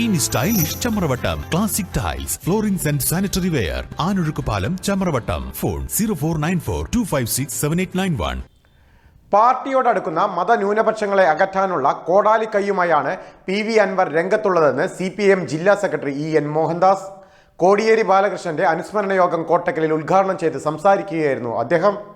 ഇനി stylish Chamravattam classic tiles flooring and sanitary ware ആനൊഴുക്ക് പാലം Chamravattam. Phone zero four nine four two five six seven eight nine one പാർട്ടിയോടടുക്കുന്ന മതന്യൂനപക്ഷങ്ങളെ അകറ്റാനുള്ള കോടാലി കൈയുമായാണ് P V Anwar രംഗത്തുള്ളതെന്ന് C P M ജില്ലാ secretary E N Mohandas. Kodiyeri ബാലകൃഷ്ണന്റെ അനുസ്മരണ യോഗം കോട്ടക്കലിൽ ഉദ്ഘാടനം ചെയ്ത് സംസാരിക്കുകയായിരുന്നു അദ്ദേഹം.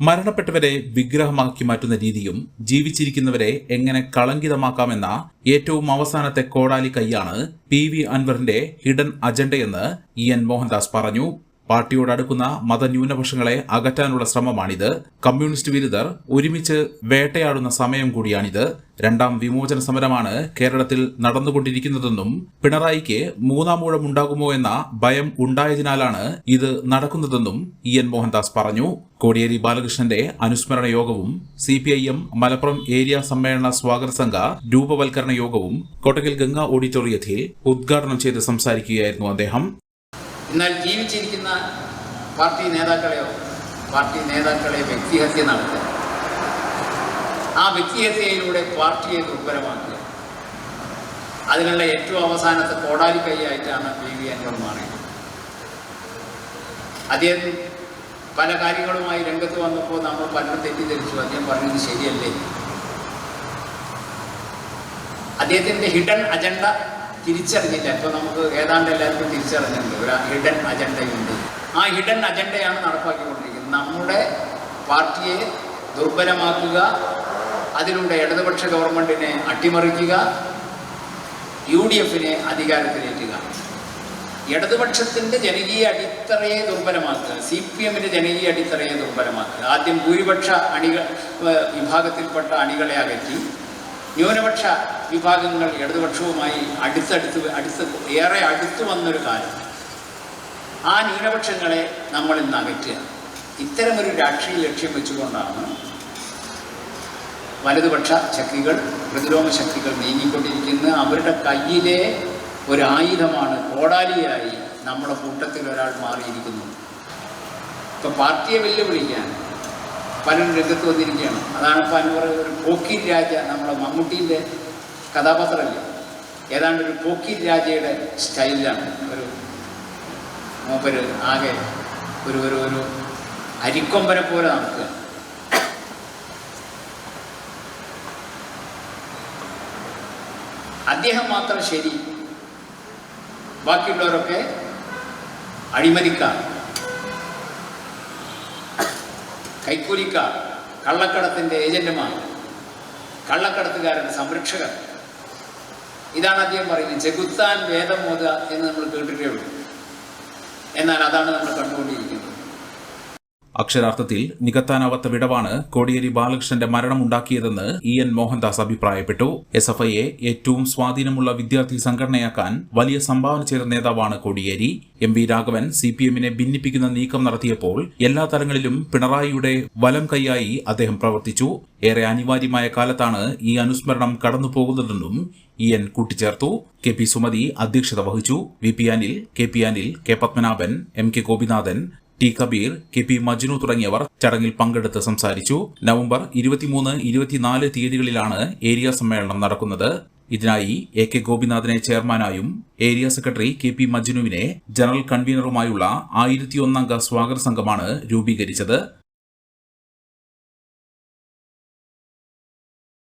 മരണപ്പെട്ടവരെ വിഗ്രഹമാക്കി മാറ്റുന്ന രീതിയും ജീവിച്ചിരിക്കുന്നവരെ എങ്ങനെ കളങ്കിതമാക്കാമെന്ന ഏറ്റവും അവസാനത്തെ കോടാലി കൈയാണ് പി വി അൻവറിന്റെ ഹിഡൻ അജണ്ടയെന്ന് ഇ എൻ മോഹൻദാസ് പറഞ്ഞു. പാർട്ടിയോട് അടുക്കുന്ന മതന്യൂനപക്ഷങ്ങളെ അകറ്റാനുള്ള ശ്രമമാണിത്. കമ്മ്യൂണിസ്റ്റ് വിരുദ്ധർ ഒരുമിച്ച് വേട്ടയാടുന്ന സമയം കൂടിയാണിത്. രണ്ടാം വിമോചന സമരമാണ് കേരളത്തിൽ നടന്നുകൊണ്ടിരിക്കുന്നതെന്നും പിണറായിക്ക് മൂന്നാം ഊഴം ഉണ്ടാകുമോ എന്ന ഭയം ഉണ്ടായതിനാലാണ് ഇത് നടക്കുന്നതെന്നും ഇ എൻ മോഹൻദാസ് പറഞ്ഞു. കോടിയേരി ബാലകൃഷ്ണന്റെ അനുസ്മരണ യോഗവും C P I M Malappuram area സമ്മേളന സ്വാഗത സംഘ രൂപവൽക്കരണ യോഗവും കോട്ടക്കൽ ഗംഗ ഓഡിറ്റോറിയത്തിൽ ഉദ്ഘാടനം ചെയ്ത് സംസാരിക്കുകയായിരുന്നു അദ്ദേഹം. എന്നാൽ ജീവിച്ചിരിക്കുന്ന പാർട്ടി നേതാക്കളെയോ? പാർട്ടി നേതാക്കളെ വ്യക്തിഹത്യ നടത്തുക. ആ വ്യക്തിഹത്യയിലൂടെ പാർട്ടിയെ ദുർബലമാക്കുക. അതിനുള്ള ഏറ്റവും അവസാനത്തെ കോടാലി കൈയായിട്ടാണ് പി വി അൻവർ മാറിയത്. അദ്ദേഹം പല കാര്യങ്ങളുമായി രംഗത്ത് വന്നപ്പോൾ നമ്മൾ പലരും തെറ്റിദ്ധരിച്ചു. അദ്ദേഹം പറഞ്ഞത് ശരിയല്ലേ? അദ്ദേഹത്തിന്റെ ഹിഡൻ അജണ്ട തിരിച്ചറിഞ്ഞില്ല. ഇപ്പോൾ നമുക്ക് ഏതാണ്ട് എല്ലാവർക്കും തിരിച്ചറിഞ്ഞിട്ടുണ്ട്. ഒരു ഹിഡൻ അജണ്ടയുണ്ട് ആ ഹിഡൻ അജണ്ടയാണ് നടപ്പാക്കിക്കൊണ്ടിരിക്കുന്നത്. നമ്മുടെ പാർട്ടിയെ ദുർബലമാക്കുക അതിലൂടെ ഇടതുപക്ഷ ഗവൺമെന്റിനെ അട്ടിമറിക്കുക യു ഡി എഫിനെ അധികാരത്തിലേറ്റുക. ഇടതുപക്ഷത്തിന്റെ ജനകീയ അടിത്തറയെ ദുർബലമാക്കുക സി പി എമ്മിന്റെ ജനകീയ അടിത്തറയെ ദുർബലമാക്കുക. ആദ്യം ഭൂരിപക്ഷ അണികൾ വിഭാഗത്തിൽപ്പെട്ട അണികളെ അകറ്റി ന്യൂനപക്ഷ വിഭാഗങ്ങൾ ഇടതുപക്ഷവുമായി അടുത്തടുത്ത് അടുത്ത് ഏറെ അടുത്തു വന്നൊരു കാലം ആ ന്യൂനപക്ഷങ്ങളെ നമ്മൾ ഇന്ന് അകറ്റുക. ഇത്തരമൊരു രാഷ്ട്രീയ ലക്ഷ്യം വെച്ചുകൊണ്ടാണ് വലതുപക്ഷ ശക്തികൾ പ്രതിരോധ ശക്തികൾ നീങ്ങിക്കൊണ്ടിരിക്കുന്നത്. അവരുടെ കയ്യിലെ ഒരായുധമാണ് കോടാലിയായി നമ്മുടെ കൂട്ടത്തിൽ ഒരാൾ മാറിയിരിക്കുന്നു. ഇപ്പം പാർട്ടിയെ വെല്ലുവിളിക്കാൻ പലരും രംഗത്ത് വന്നിരിക്കുകയാണ്. അതാണ് ഇപ്പം അനുപറ ഒരു പോക്കിൻ രാജ നമ്മുടെ മമ്മൂട്ടീന്റെ കഥാപാത്രമല്ലേ. ഏതാണ്ട് ഒരു പോക്കി രാജയുടെ സ്റ്റൈലിലാണ്. ഒരു മൂപ്പര് ആകെ ഒരു ഒരു ഒരു അരിക്കൊമ്പനെ പോലെ നടക്കുക. അദ്ദേഹം മാത്രം ശരി. ബാക്കിയുള്ളവരൊക്കെ അഴിമതിക്കാർ. കൈക്കൂലിക്കാർ കള്ളക്കടത്തിന്റെ ഏജന്റുമാർ കള്ളക്കടത്തുകാരുടെ സംരക്ഷകർ. ഇതാണ് അദ്ദേഹം പറയുന്നത്. ചെകുത്താൻ വേദമോദ എന്ന് നമ്മൾ കേട്ടിട്ടേ ഉള്ളൂ. എന്നാൽ അതാണ് നമ്മൾ കണ്ടുകൊണ്ടിരിക്കുന്നത്. അക്ഷരാർത്ഥത്തിൽ നികത്താനാവാത്ത വിടവാണ് കോടിയേരി ബാലകൃഷ്ണന്റെ മരണമുണ്ടാക്കിയതെന്ന് ഇ എൻ മോഹൻദാസ് അഭിപ്രായപ്പെട്ടു. എസ് എഫ് ഐയെ ഏറ്റവും സ്വാധീനമുള്ള വിദ്യാർത്ഥി സംഘടനയാക്കാൻ വലിയ സംഭാവന ചെയ്ത നേതാവാണ് Kodiyeri. M V Raghavan C P എമ്മിനെ ഭിന്നിപ്പിക്കുന്ന നീക്കം നടത്തിയപ്പോൾ എല്ലാ തലങ്ങളിലും പിണറായിയുടെ വലം കൈയായി അദ്ദേഹം പ്രവർത്തിച്ചു. ഏറെ അനിവാര്യമായ കാലത്താണ് ഈ അനുസ്മരണം കടന്നു പോകുന്നതെന്നും ഇ എൻ കൂട്ടിച്ചേർത്തു. കെ പി സുമതി അധ്യക്ഷത വഹിച്ചു. V P Anil K P Anil K Padmanabhan M K Gopinathan T Kabeer K P Majnu തുടങ്ങിയവർ ചടങ്ങിൽ പങ്കെടുത്ത് സംസാരിച്ചു. നവംബർ ഇരുപത്തിമൂന്ന് ഇരുപത്തിനാല് തീയതികളിലാണ് ഏരിയ സമ്മേളനം നടക്കുന്നത്. ഇതിനായി എ കെ ഗോപിനാഥിനെ ചെയർമാനായും ഏരിയ സെക്രട്ടറി കെ പി മജ്നുവിനെ ജനറൽ കൺവീനറുമായുള്ള ആയിരത്തിയൊന്നംഗ സ്വാഗത സംഘമാണ് രൂപീകരിച്ചത്.